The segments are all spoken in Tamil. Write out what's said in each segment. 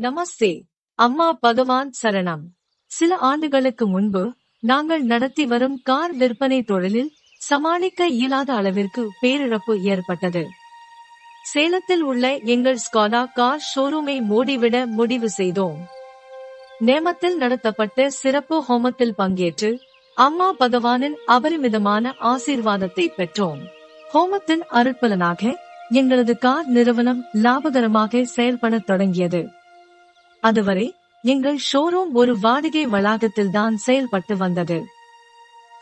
நமஸ்தே. அம்மா பகவான் சரணம். சில ஆண்டுகளுக்கு முன்பு நாங்கள் நடத்தி வரும் கார் விற்பனை தொழிலில் சமாளிக்க இயலாத அளவிற்கு பேரிழப்பு ஏற்பட்டது. சேலத்தில் உள்ள எங்கள் ஸ்காடா கார் ஷோரூமை மூடிவிட முடிவு செய்தோம். நேமத்தில் நடத்தப்பட்ட சிறப்பு ஹோமத்தில் பங்கேற்று அம்மா பகவானின் அபரிமிதமான ஆசீர்வாதத்தை பெற்றோம். ஹோமத்தின் அருட்பலனாக எங்களது கார் நிறுவனம் லாபகரமாக செயல்படத் தொடங்கியது. அதுவரை எங்கள் ஷோரூம் ஒரு வாடகை வளாகத்தில் தான் செயல்பட்டு வந்தது.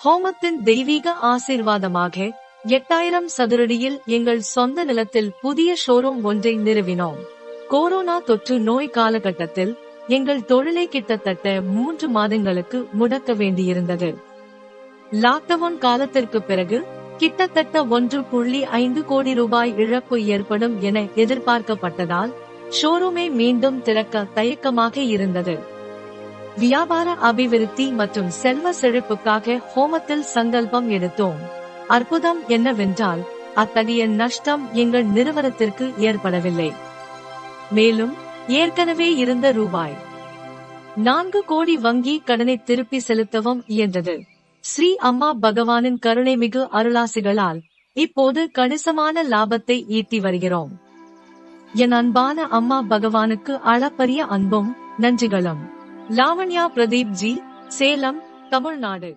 ஹோமத்தின் தெய்வீக ஆசீர்வாதமாக எட்டாயிரம் சதுரடியில் எங்கள் சொந்த நிலத்தில் புதிய ஷோரூம் ஒன்றை நிறுவினோம். கொரோனா தொற்று நோய் காலகட்டத்தில் எங்கள் தொழிலை கிட்டத்தட்ட மூன்று மாதங்களுக்கு முடக்க வேண்டியிருந்தது. லாக்டவுன் காலத்திற்கு பிறகு கிட்டத்தட்ட ஒன்று புள்ளி ஐந்து கோடி ரூபாய் இழப்பு ஏற்படும் என எதிர்பார்க்கப்பட்டதால் ஷோரூமை மீண்டும் திறக்க தயக்கமாக இருந்தது. வியாபார அபிவிருத்தி மற்றும் செல்வ செழிப்புக்காக ஹோமத்தில் சங்கல்பம் எடுத்தோம். அற்புதம் என்னவென்றால் அத்தகைய நஷ்டம் எங்கள் நிறுவனத்திற்கு ஏற்படவில்லை. மேலும் ஏற்கனவே இருந்த ரூபாய் நான்கு கோடி வங்கி கடனை திருப்பி செலுத்தவும் இயன்றது. ஸ்ரீ அம்மா பகவானின் கருணைமிகு அருளாசிகளால் இப்போது கணிசமான லாபத்தை ஈட்டி வருகிறோம். என் அன்பான அம்மா பகவானுக்கு அளப்பரிய அன்பும் நன்றிகளும். லாவண்யா பிரதீப் ஜி சேலம் தமிழ்நாடு.